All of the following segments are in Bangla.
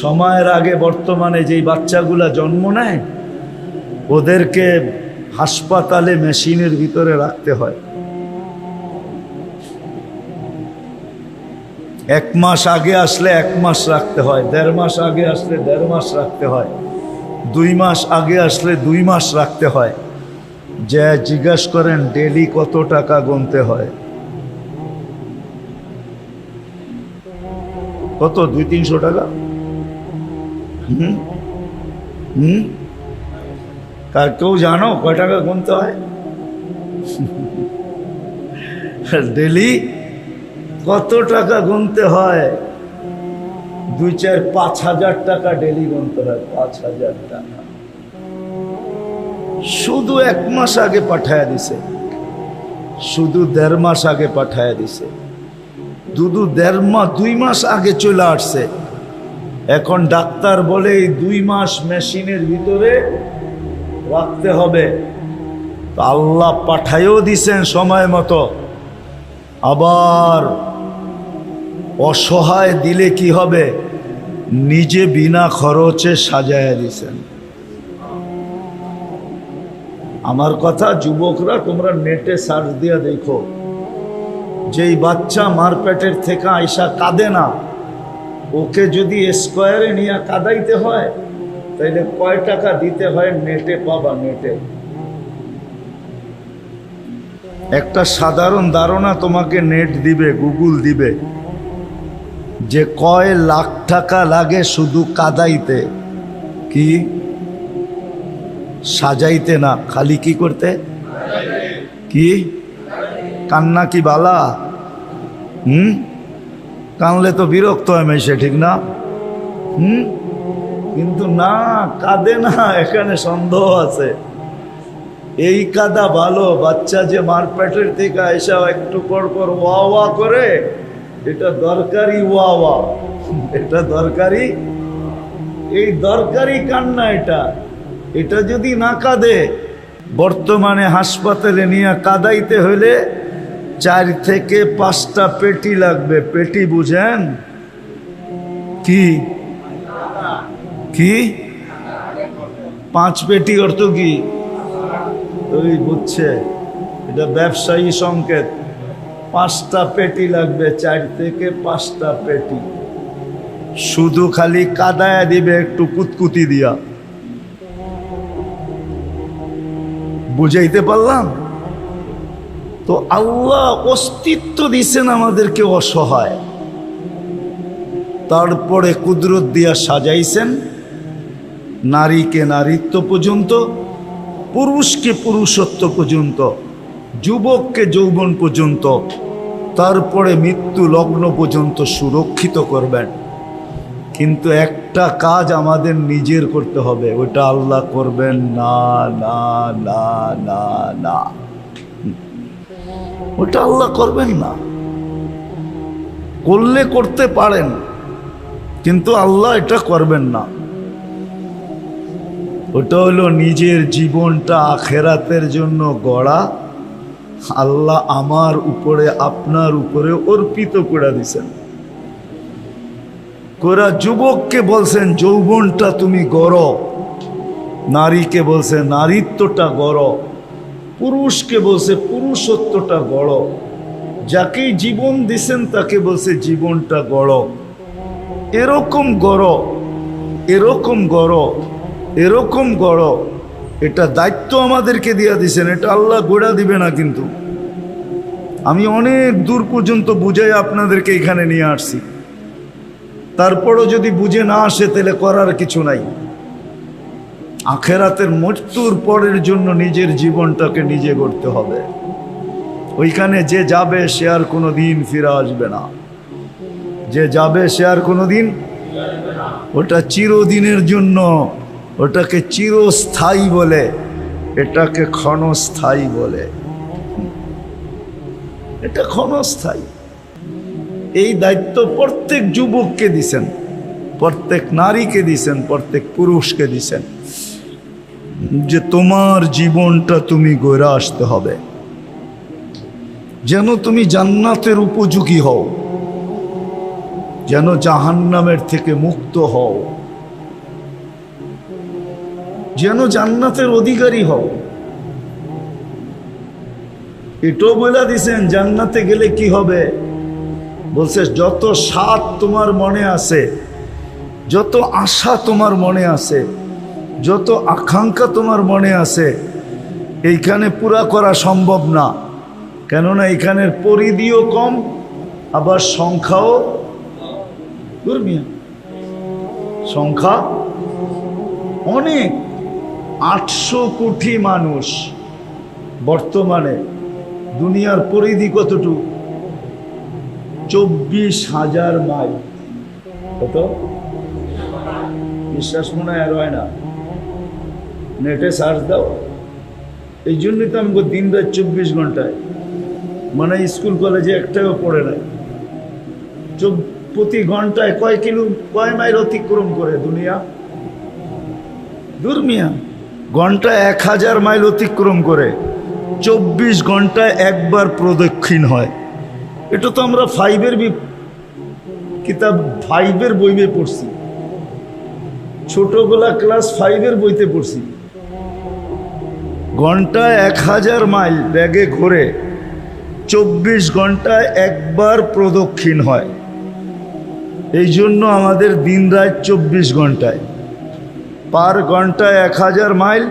সময়ের আগে বর্তমানে যেই বাচ্চাগুলা জন্ম নেয়, ওদেরকে হাসপাতালে মেশিনের ভিতরে রাখতে হয়। এক মাস আগে আসলে এক মাস রাখতে হয়, দেড় মাস আগে আসলে দেড় মাস রাখতে হয়, দুই মাস আগে আসলে দুই মাস রাখতে হয়। যে জিজ্ঞেস করেন, ডেলি কত টাকা গুনতে হয়? কত? দুই তিনশো টাকা? হুম? কেউ জানো কয় টাকা গুনতে হয়? ডেলি কত টাকা গুনতে হয়? দুই চার পাঁচ হাজার টাকা ডেলি গুনতে হয়, পাঁচ হাজার টাকা। শুধু এক মাস আগে পাঠায় দিছে। শুধু দেড় মাস আগে পাঠায় দিছে। দুদু দেড় মাস দুই মাস আগে চলে আসছে। এখন ডাক্তার বলে দুই মাস মেশিনের ভিতরে রাখতে হবে। আল্লাহ পাঠাইও দিছেন সময় মতো। আবার অসহায় দিলে কি হবে? নিজে বিনা খরচে সাজায় দিছেন। আমার কথা যুবকরা, তোমরা নেটে সার্চ দিয়া দেখো। যেই বাচ্চা মার পেটের থেকে আইসা কাঁদে না ওকে যদি স্কোয়ারে নিয়ে কাদাইতে হয়, তাইলে কয় টাকা দিতে হয় নেটে পাবা নেটে? একটা সাধারণ ধারণা তোমাকে নেট দিবে, গুগল দিবে, যে কয় লাখ টাকা লাগে শুধু কাদাইতে, কি? সাজাইতে না, খালি কি করতে? কি? কান্না কি বালা? হুম? কানলে তো বিরক্ত হয় মেশে ঠিক না? হুম? কিন্তু না, কাঁদে না, এখানে সন্দেহ আছে। এই কাদা ভালো, বাচ্চা যে মার পেটের থেকে এসা একটু পর পর ওয়া ওয়া করে, এটা দরকারি ওয়া ওয়া। এটা দরকারি, এই দরকারি কান্না এটা। এটা যদি না কাঁদে, বর্তমানে হাসপাতালে নিয়ে কাদাইতে হলে চার থেকে পাঁচটা পেটি লাগবে। পেটি বুঝেন? কি? কি? পাঁচ পেটি অর্থ কি? ওই বুঝছে। এটা ব্যবসায়ী সংকেত। পাঁচটা পেটি লাগবে, চার থেকে পাঁচটা পেটি। শুধু খালি কাদায়া দিবে, একটু কুতকুতি দিয়া। বুঝাইতে পারলাম? তো আল্লাহ অস্তিত্ব দিছেন আমাদেরকে অসহায়। তারপরে কুদরত দিয়া সাজাইছেন, নারীকে নারীত্ব পর্যন্ত, পুরুষকে পুরুষত্ব পর্যন্ত, যুবককে যৌবন পর্যন্ত, তারপরে মৃত্যু লগ্ন পর্যন্ত সুরক্ষিত করবেন। কিন্তু একটা কাজ আমাদের নিজের করতে হবে, ওটা আল্লাহ করবেন না না না না না। ওটা আল্লাহ করবেন না। করলে করতে পারেন, কিন্তু আল্লাহ এটা করবেন না। ওটা হলো নিজের জীবনটা আখেরাতের জন্য গড়া। আল্লাহ আমার উপরে, আপনার উপরে অর্পিত করে দিছেন কোরা যুবককে বলছেন, যৌবনটা তুমি গড়। নারীকে বলছে, নারীত্বটা গড়। পুরুষকে বলছে পুরুষত্বটা গড়। যাকেই জীবন দিছেন তাকে বলছে জীবনটা গড়। এরকম গড় এরকম গড় এরকম গড়। এটা দায়িত্ব আমাদেরকে দিয়ে দিছেন, এটা আল্লাহ গোড়া দিবে না কিন্তু। আমি অনেক দূর পর্যন্ত বুঝাই আপনাদেরকে এখানে নিয়ে আসছি। তারপরও যদি বুঝে না আসে, তাহলে করার কিছু নাই। আখেরাতের মৃত্যুর পরের জন্য নিজের জীবনটাকে নিজে করতে হবে। ওইখানে যে যাবে সে আর কোনো দিন ফিরে আসবে না। যে যাবে সে আর কোনো দিন ওটা চিরদিনের জন্য, ওটাকে চিরস্থায়ী বলে, এটাকে ক্ষণস্থায়ী বলে। এটা ক্ষণস্থায়ী। এই দায়িত্ব প্রত্যেক যুবককে দিছেন, প্রত্যেক নারীকে দিছেন, প্রত্যেক পুরুষকে দিছেন। যে তোমার জীবনটা তুমি গড়ে আসতে হবে। যেন তুমি জান্নাতের উপযোগী হও। যেন জাহান্নামের থেকে মুক্ত হও। যেন জান্নাতের অধিকারী হও। এটাও বলে দিছেন, জান্নাতে গেলে কি হবে? বলছে, যত স্বাদ তোমার মনে আছে, যত আশা তোমার মনে আছে যত আকাঙ্ক্ষা তোমার মনে আছে, এইখানে পুরা করা সম্ভব না। কেননা এখানের পরিধিও কম, আবার সংখ্যাও সংখ্যা অনেক, আটশো কোটি মানুষ বর্তমানে দুনিয়ার পরিধি কতটুকু? চব্বিশ হাজার মাইল। কত? বিশ্বাস মনে হয় হয় না। নেটে সার্চ দাও। এই জন্যই তো আমাকে দিন রাত চব্বিশ ঘন্টায় মানে স্কুল কলেজে একটাও পড়ে নাই। প্রতি ঘন্টায় কয় কিলো, কয় মাইল অতিক্রম করে দুনিয়া। দুর্মিয়া ঘন্টায় এক হাজার মাইল অতিক্রম করে, চব্বিশ ঘন্টায় একবার প্রদক্ষিণ হয়। এটা তো আমরা ফাইভের কিতাব ফাইভের বইবে পড়ছি। ছোটবেলা ক্লাস ফাইভের বইতে পড়ছি। ঘন্টায় এক হাজার মাইল ব্যাগে ঘোরে, চব্বিশ ঘন্টায় একবার প্রদক্ষিণ হয়। এই জন্য আমাদের দিন রাত চব্বিশ ঘন্টায়। পার ঘন্টায় এক হাজার মাইল,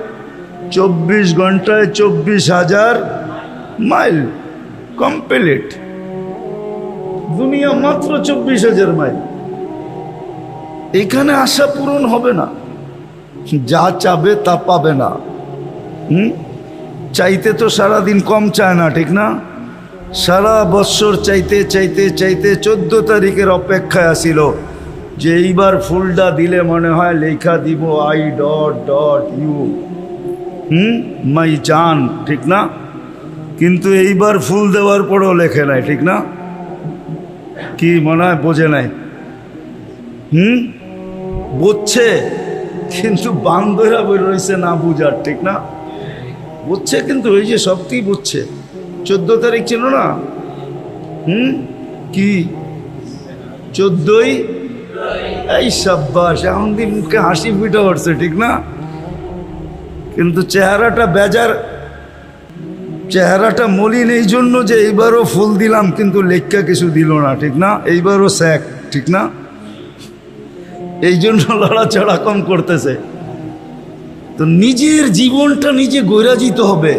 চব্বিশ ঘন্টায় চব্বিশ হাজার মাইল। কমপ্লিট। দুনিয়া মাত্র চব্বিশ হাজার মাইল। এখানে আশা পূরণ হবে না। যা চাবে তা পাবে না। হুম? চাইতে তো সারাদিন কম চায় না, ঠিক না? সারা বৎসর চাইতে চাইতে চাইতে চোদ্দ তারিখের অপেক্ষায় আসিল, যে এইবার ফুলটা দিলে মনে হয় লেখা দিব আই ডট ডট ইউ। হুম? মাই জান, ঠিক না? কিন্তু এইবার ফুল দেওয়ার পরেও লেখে নাই, ঠিক না? কি মনে হয় বোঝে নাই। হুম? বুঝছে, কিন্তু বান্দরা বই রয়েছে না বুঝার, ঠিক না? বুঝছে কিন্তু ওই যে সবটি বুঝছে। চোদ্দ তারিখ ছিল না? হুম? কি? চোদ্দই? এই সাব্বাস, এখন দিন মুখে হাসি ফুটে উঠছে ঠিক না? কিন্তু চেহারাটা বেজার। চেহারাটা মলিন এই জন্য যে এইবারও ফুল দিলাম, কিন্তু লেখা কিছু দিল না, ঠিক না? এইবারও স্যাক, ঠিক না? এই জন্য লড়াচড়া কম করতেছে। তো নিজের জীবনটা নিজে গৈরাজিত হবে।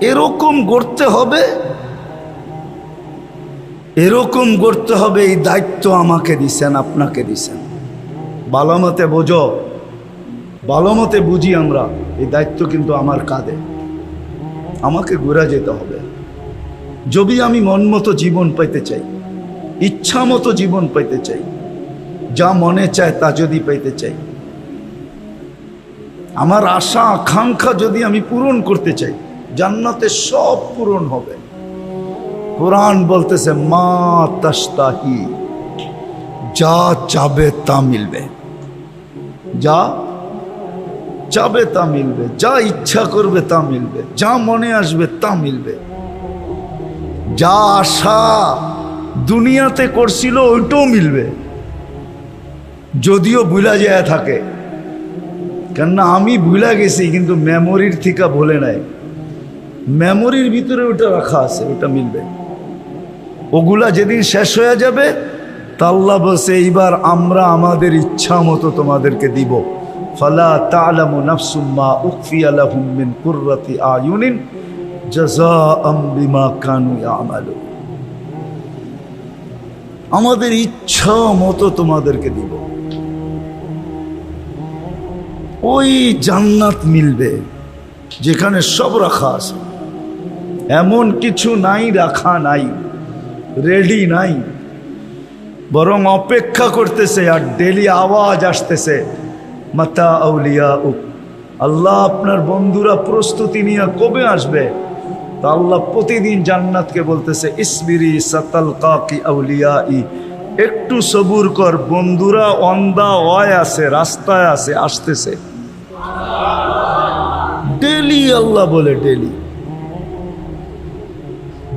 এরকম গড়তে হবে, এরকম গড়তে হবে, এই দায়িত্ব আমাকে দিছেন, আপনাকে দিছেন। ভালো মতে বোঝো ভালো মতে বুঝি আমরা, এই দায়িত্ব কিন্তু আমার কাঁধে। আমাকে ঘুরা যেতে হবে। যদি আমি মন মতো জীবন পাইতে চাই, ইচ্ছা মতো জীবন পাইতে চাই, যা মনে চায় তা যদি পাইতে চাই আমার আশা, আকাঙ্ক্ষা যদি আমি পূরণ করতে চাই, জান্নাতে সব পূরণ হবে। কোরআন বলতেছে, মা তাস্তাহি যা চাবে তা মিলবে। যা চাবে তা মিলবে, যা ইচ্ছা করবে তা মিলবে, যা মনে আসবে তা মিলবে। যা আশা দুনিয়াতে করছিল, ওইটাও মিলবে। যদিও ভুলা যায় থাকে। কেননা আমি ভুলে গেছি, কিন্তু মেমোরির থেকে ভুলে নাই। মেমোরির ভিতরে ওটা রাখা আছে, ওটা মিলবে। ওগুলা যেদিন শেষ হয়ে যাবে তা বসে এইবার আমরা আমাদের ইচ্ছা মতো তোমাদেরকে দিব। ফালা তালামু নাফসুম্মা উকফিয়া লাহুম মিন কুররাতি আয়ুনিন জাযাআম বিমা কানু ইয়ামালুন। আমাদের ইচ্ছা মতো তোমাদেরকে দিব। ওই জান্নাত মিলবে, যেখানে সব রাখা আছে। এমন কিছু নাই, রাখা নাই রেডি নাই। বরং অপেক্ষা করতেছে আর ডেলি আওয়াজ আসতেছে, মাতা আউলিয়া উক আল্লাহ আপনার বন্ধুরা প্রস্তুতি নিয়ে কবে আসবে? তা আল্লাহ প্রতিদিন জান্নাতকে বলতেছে, ইসবিরি সাতাল কাকি আউলিয়া ই একটু সবুর কর, বন্ধুরা অন্দা অয় আছে, রাস্তায় আছে, আসতেছে। ডেলি আল্লাহ বলে ডেলি।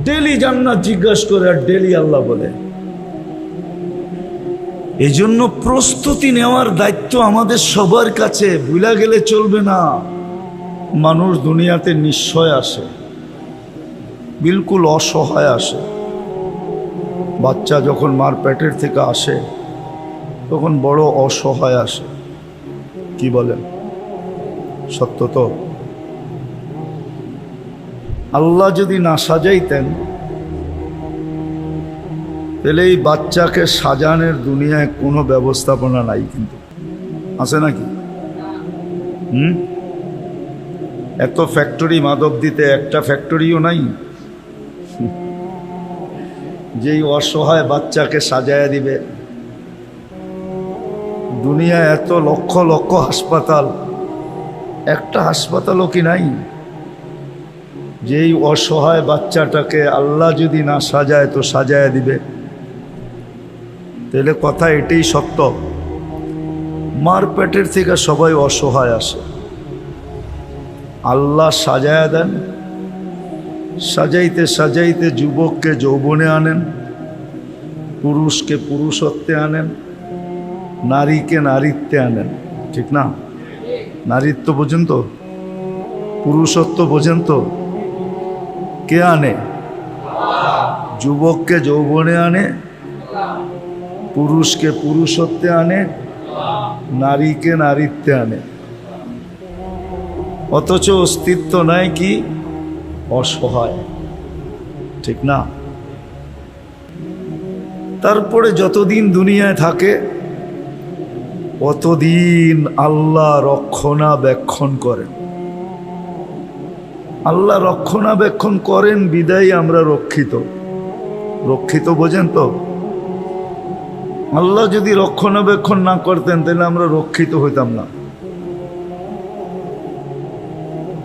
ডেলি জান্নাত জিজ্ঞাসা করে আর ডেলি আল্লাহ বলে। এই জন্য প্রস্তুতি নেওয়ার দায়িত্ব আমাদের সবার কাছে, ভুলা গেলে চলবে না। মানুষ দুনিয়াতে নিশ্চয় আসে, বিলকুল অসহায় আসে। বাচ্চা যখন মার পেটের থেকে আসে, তখন বড় অসহায় আসে। কি বলেন? সত্য তো? আল্লাহ যদি না সাজাইতেন, তাহলে এই বাচ্চাকে সাজানোর দুনিয়ায় কোনো ব্যবস্থাপনা নাই কিন্তু। আছে নাকি? হুম? এত ফ্যাক্টরি মাদক দিতে একটা ফ্যাক্টরিও নাই। যেই অসহায় বাচ্চাকে সাজায়া দিবে। দুনিয়া এত লক্ষ লক্ষ হাসপাতাল। একটা হাসপাতালও কি নাই? যেই অসহায় বাচ্চাটাকে আল্লাহ যদি না সাজায়, তো সাজায় দিবে। তাহলে কথা এটাই সত্য। মার পেটের থেকে সবাই অসহায় আসে। আল্লাহ সাজায়া দেন, সাজাইতে সাজাইতে যুবককে যৌবনে আনেন, পুরুষকে পুরুষত্বে আনেন, নারীকে নারীত্বে আনেন। ঠিক না? নারীত্ব বোঝেন তো? পুরুষত্ব বোঝেন তো? কে আনে? যুবককে যৌবনে আনে, পুরুষকে পুরুষত্বে আনে, নারীকে নারীত্বে আনে। অথচ অস্তিত্ব নাই কি? অসহায়। ঠিক না? তারপরে যতদিন দুনিয়ায় থাকে, অতদিন আল্লাহ রক্ষণাবেক্ষণ করেন। আল্লাহ রক্ষণাবেক্ষণ করেন, বিদায় আমরা রক্ষিত। রক্ষিত বোঝেন তো? আল্লাহ যদি রক্ষণাবেক্ষণ না করতেন, তাহলে আমরা রক্ষিত হইতাম না।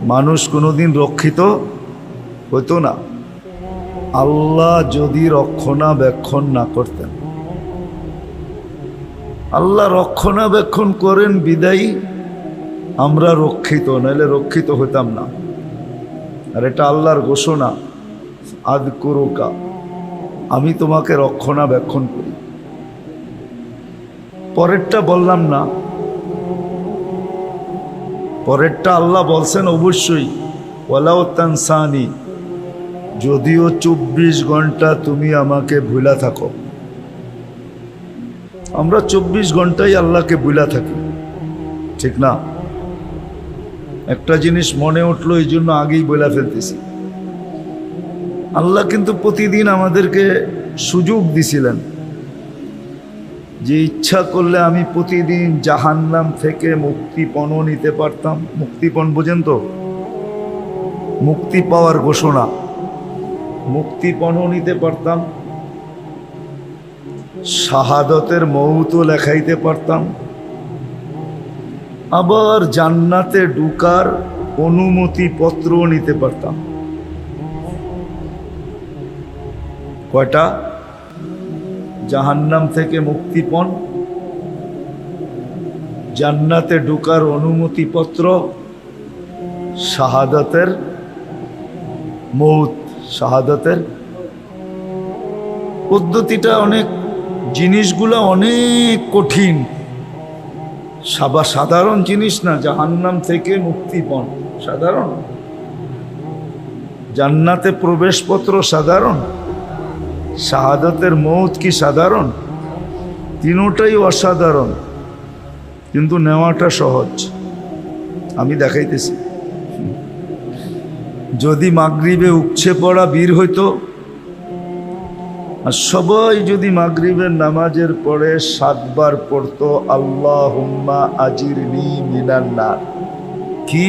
মানুষ কোনোদিন রক্ষিত হতো না। আল্লাহ যদি রক্ষণাবেক্ষণ না করতেন। আল্লাহ রক্ষণাবেক্ষণ করেন, বিদায়ী আমরা রক্ষিত, নাহলে রক্ষিত হইতাম না। আর এটা আল্লাহর ঘোষণা। আদ করুকা। আমি তোমাকে রক্ষণাবেক্ষণ করি। পরেরটা বললাম না। পরেরটা আল্লাহ বলছেন অবশ্যই ওয়ালাও তানসানি, যদিও চব্বিশ ঘণ্টা তুমি আমাকে ভুলা থাকো। আমরা চব্বিশ ঘন্টাই আল্লাহকে ভুলা থাকি। ঠিক না? একটা জিনিস মনে উঠল, এই জন্য আগেই বলে ফেলতেছি। আল্লাহ কিন্তু প্রতিদিন আমাদেরকে সুযোগ দিছিলেন যে ইচ্ছা করলে আমি প্রতিদিন জাহান্নাম থেকে মুক্তিপণ নিতে পারতাম। মুক্তিপণ বোঝেন তো? মুক্তি পাওয়ার ঘোষণা। মুক্তিপণ নিতে পারতাম। শাহাদতের মৌতও লেখাইতে পারতাম। আবার জান্নাতে ঢুকার অনুমতি পত্র নিতে পারতাম। কয়টা? জাহান্নাম থেকে মুক্তিপণ। জান্নাতে ঢুকার অনুমতিপত্র, শাহাদাতের মৌত, শাহাদাতের। পদ্ধতিটা অনেক, জিনিসগুলো অনেক কঠিন। সাবা সাধারণ জিনিস না, জাহান্নাম থেকে মুক্তিপণ সাধারণ? জান্নাতে প্রবেশপত্র সাধারণ? শাহাদতের মৌত কি সাধারণ? তিনোটাই অসাধারণ, কিন্তু নেওয়াটা সহজ। আমি দেখাইতেছি। যদি মাগরিবে উপছে পড়া বীর হইতো আর সবাই যদি মাগরিবের নামাজের পরে সাতবার পড়তো আল্লাহ হুম্মা আজির নি মিনান্নার কি?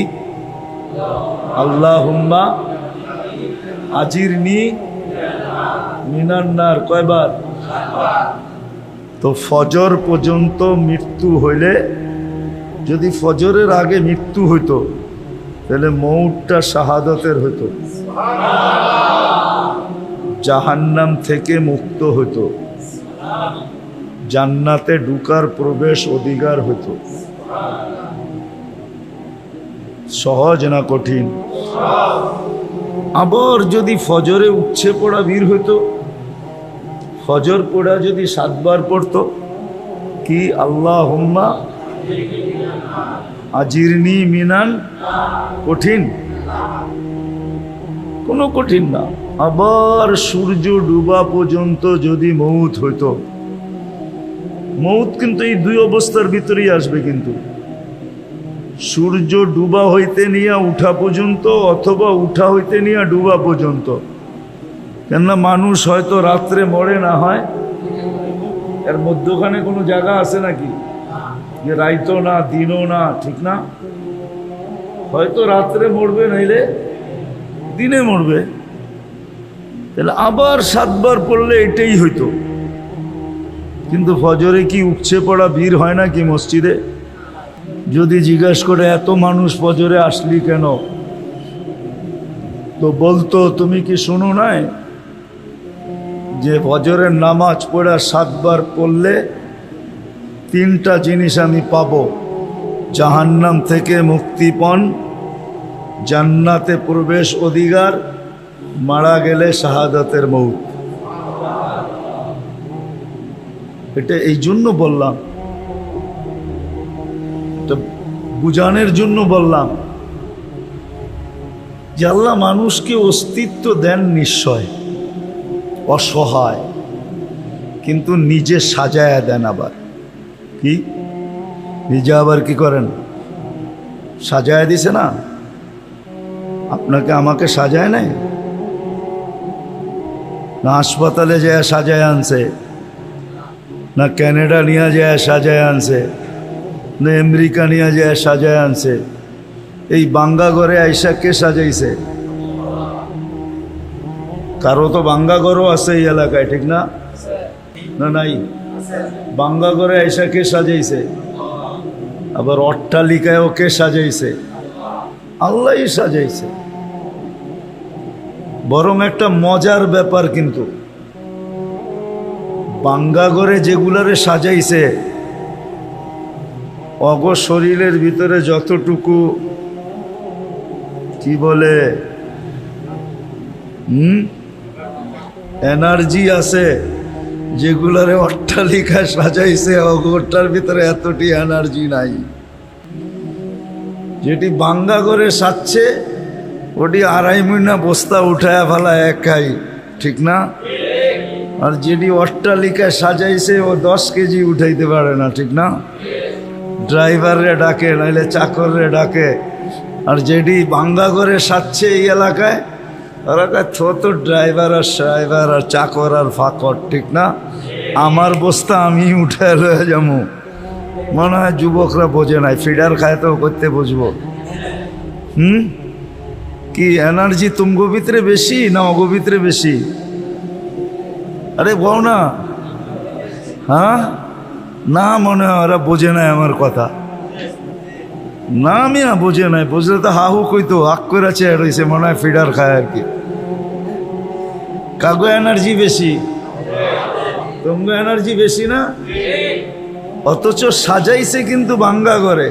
আল্লাহ হুম্মা আজির নি মিনান্নার কয়বার? তো ফজর পর্যন্ত মৃত্যু হইলে, যদি ফজরের আগে মৃত্যু হইতো, তাহলে মৌটটা শাহাদতের হইতো। জাহান্নাম থেকে মুক্ত হইতো। জান্নাতে ঢুকার প্রবেশ অধিকার হইতো। সহজ না কঠিন? আবার যদি ফজরে উচ্ছে পড়া বীর হইতো? ফজর পড়া যদি সাতবার পড়তো, কি আল্লাহ হুম্মা আজিরনি মিনান কঠিন? কোনো কঠিন না। আবার সূর্য ডুবা পর্যন্ত যদি মৌত হইতো, মৌত কিন্তু এই দুই অবস্থার ভিতরেই আসবে কিন্তু। সূর্য ডুবা হইতে নিয়ে উঠা পর্যন্ত অথবা উঠা হইতে নিয়ে ডুবা পর্যন্ত, কেননা মানুষ হয়তো রাত্রে মরে না হয়, এর মধ্যখানে কোনো জায়গা আছে নাকি? যে রাইতো না, দিনও না, ঠিক না? হয়তো রাত্রে মরবে, নাইলে দিনে মরবে, তাহলে আবার সাতবার পড়লে এটাই হইতো। কিন্তু ফজরে কি উপচে পড়া ভিড় হয় না কি মসজিদে? যদি জিজ্ঞাসা করে, এত মানুষ ফজরে আসলি কেন? তো বলতো, তুমি কি শোনো নাই যে ফজরের নামাজ পড়া সাতবার পড়লে তিনটা জিনিস আমি পাবো? জাহান্নাম থেকে মুক্তিপণ জান্নাতে প্রবেশ অধিকার, মারা গেলে শাহাদাতের মৌত। এটা এই জন্য বললাম। এটা বুঝানোর জন্য বললাম যে আল্লাহ মানুষকে অস্তিত্ব দেন নিশ্চয়, অসহায়, কিন্তু নিজে সাজায়া দেন আবার। কি? নিজে আবার কি করেন? সাজায়া দিছে না? আপনাকে আমাকে সাজায় নাই? না হাসপাতালে যায় সাজায় আনছে, না ক্যানাডা নিয়ে যায় সাজায় আনছে, না আমেরিকা নিয়ে যায় সাজায় আনছে, এই বাঙ্গা ঘরে আইসা কে সাজাইছে? কারও তো বাঙ্গা ঘরও আছে এই এলাকায়, ঠিক না? না নাই? বাঙ্গা ঘরে আইসা কে সাজাইছে? আবার অট্টালিকায়ও কে সাজাইছে? আল্লাহই সাজাইছে। বরং একটা মজার ব্যাপার কিন্তু। বাঙ্গা ঘরে যেগুলারে সাজাইছে, অগ শরীরের ভিতরে যতটুকু, কি বলে, হুম? এনার্জি আছে, যেগুলারে অট্টালিকা সাজাইছে অগরটার ভিতরে এতটি এনার্জি নাই। যেটি বাঙ্গা করে সাজছে, ওটি আড়াই মহিনা বস্তা উঠায় ফেলা একাই, ঠিক না? আর যেটি অট্টালিকায় সাজাইছে, ও দশ কেজি উঠাইতে পারে না, ঠিক না? ড্রাইভাররে ডাকে, নাইলে চাকররে ডাকে। আর যেটি বাঙ্গা করে সাজছে এই এলাকায় ওরা কয়, থো ড্রাইভার আর ড্রাইভার আর চাকর আর ফাকর, ঠিক না? আমার বস্তা আমি উঠে লয়ে যাব। মনে হয় যুবকরা বোঝে নাই ফিডার খায় তো করতে বুঝব। হুম? কি এনার্জি তুমগো ভিতরে বেশি না অগো বেশি? আরে বল না। হ্যাঁ? না মনে হয় ওরা বোঝে নাই আমার কথা। না না বোঝে নাই, বুঝলে তো হাহু কইতো আক করে চেয়ে রয়েছে মনে হয় ফিডার খায় আর কি। কাগো এনার্জি বেশি? তোমগো এনার্জি বেশি না? অথচ সাজাইছে কিন্তু বাঙ্গা করে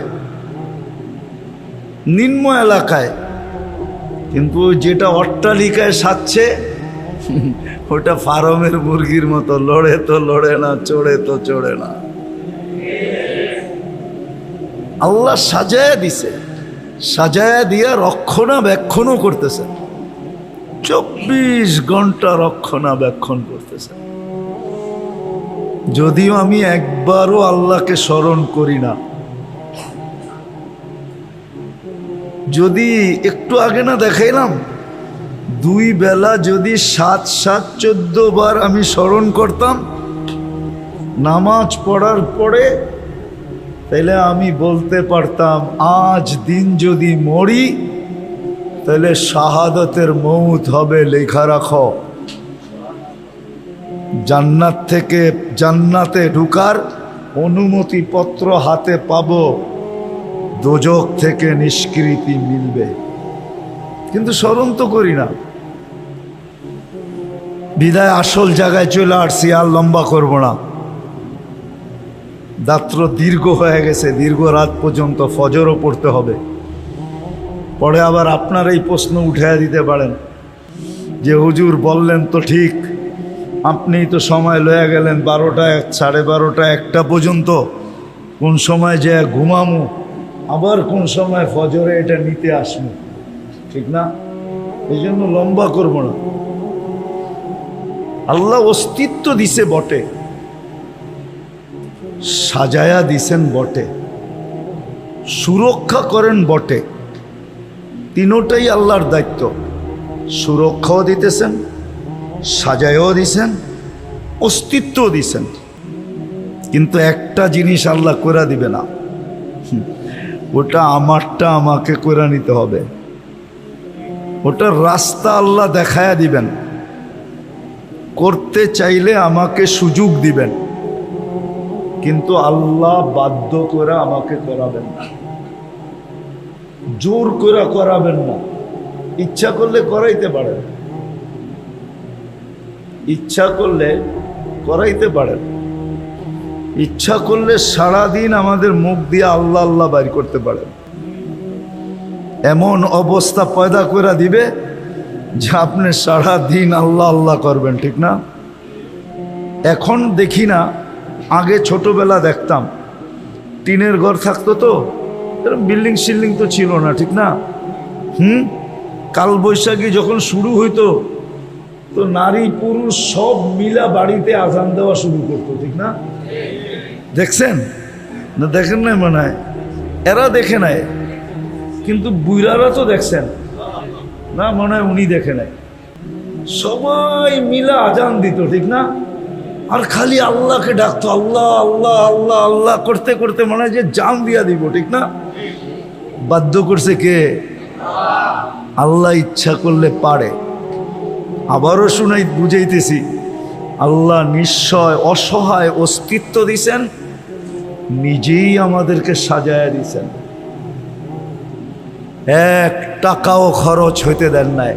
নিম্ন এলাকায়। কিন্তু যেটা অট্টালিকায় সাজছে, ওটা ফার্মের মুরগির মতো, লড়ে তো লড়ে না, চড়ে তো চড়ে না। আল্লাহ সাজায়া দিছে, সাজায়া দিয়া রক্ষণাবেক্ষণও করতেছে। চব্বিশ ঘণ্টা রক্ষণাবেক্ষণ করতেছে। যদিও আমি একবারও আল্লাহকে স্মরণ করি না। যদি একটু আগে না দেখাইলাম, দুই বেলা যদি সাত সাত, চোদ্দ বার আমি স্মরণ করতাম, নামাজ পড়ার পরে তাহলে আমি বলতে পারতাম, আজ দিন যদি মরি তাহলে শাহাদতের মৌত হবে, লেখা রাখো। জান্নাত থেকে জান্নাতে ঢুকার অনুমতিপত্র হাতে পাব। দোজক থেকে নিষ্কৃতি মিলবে। কিন্তু স্মরণ তো করি না। বিদায় আসল জায়গায় চলে আসছি, আর লম্বা করব না। দাত্র দীর্ঘ হয়ে গেছে, দীর্ঘ রাত পর্যন্ত ফজরও পড়তে হবে। পরে আবার আপনার এই প্রশ্ন উঠাইয়া দিতে পারেন। যে হুজুর বললেন তো ঠিক। আপনি তো সময় লয়ে গেলেন বারোটা এক, সাড়ে বারোটা একটা পর্যন্ত। কোন সময় যে ঘুমামু, আবার কোন সময় ফজরে এটা নিতে আসব ঠিক না? এই জন্য লম্বা করব না। আল্লাহ অস্তিত্ব দিছে বটে। সাজায়া দিছেন বটে। সুরক্ষা করেন বটে। তিনোটাই আল্লাহর দায়িত্ব। সুরক্ষাও দিতেছেন সাজায়ও দিছেন, অস্তিত্বও দিছেন। কিন্তু একটা জিনিস আল্লাহ করে দিবে না। ওটা আমারটা আমাকে করে নিতে হবে। ওটার রাস্তা আল্লাহ দেখায়া দিবেন। করতে চাইলে আমাকে সুযোগ দিবেন। কিন্তু আল্লাহ বাধ্য করে আমাকে করাবেন না। জোর করে করাবেন না। ইচ্ছা করলে করাইতে পারেন। ইচ্ছা করলে করাইতে পারেন। ইচ্ছা করলে সারাদিন আমাদের মুখ দিয়ে আল্লাহ আল্লাহ বাইর করতে পারেন। এমন অবস্থা পয়দা করে দিবে যে আপনি সারাদিন আল্লাহ আল্লাহ করবেন, ঠিক না? এখন দেখি না, আগে ছোটবেলা দেখতাম, টিনের ঘর থাকতো তো বিল্ডিং শিল্ডিং তো ছিল না, ঠিক না? হুম? কাল বৈশাখী যখন শুরু হইতো তো নারী, পুরুষ সব মিলা বাড়িতে আজান দেওয়া শুরু করতো, ঠিক না? দেখছেন? না দেখেন নাই মনে হয়? এরা দেখে নাই, কিন্তু বুইরারা তো দেখছেন। না মনে হয় উনি দেখে নাই। সবাই মিলা আজান দিত, ঠিক না? আর খালি আল্লাহকে ডাকতো, আল্লাহ আল্লাহ আল্লাহ আল্লাহ করতে করতে মনে হয় যে জাম দিয়া দিব, ঠিক না? বাধ্য করছে কে? আল্লাহ ইচ্ছা করলে পারে। আবারও শুনাই, বুঝাইতেছি। আল্লাহ নিশ্চয় অসহায় অস্তিত্ব দিছেন, নিজেই আমাদেরকে সাজায় দিছেন। এক টাকাও খরচ হইতে দেন নাই।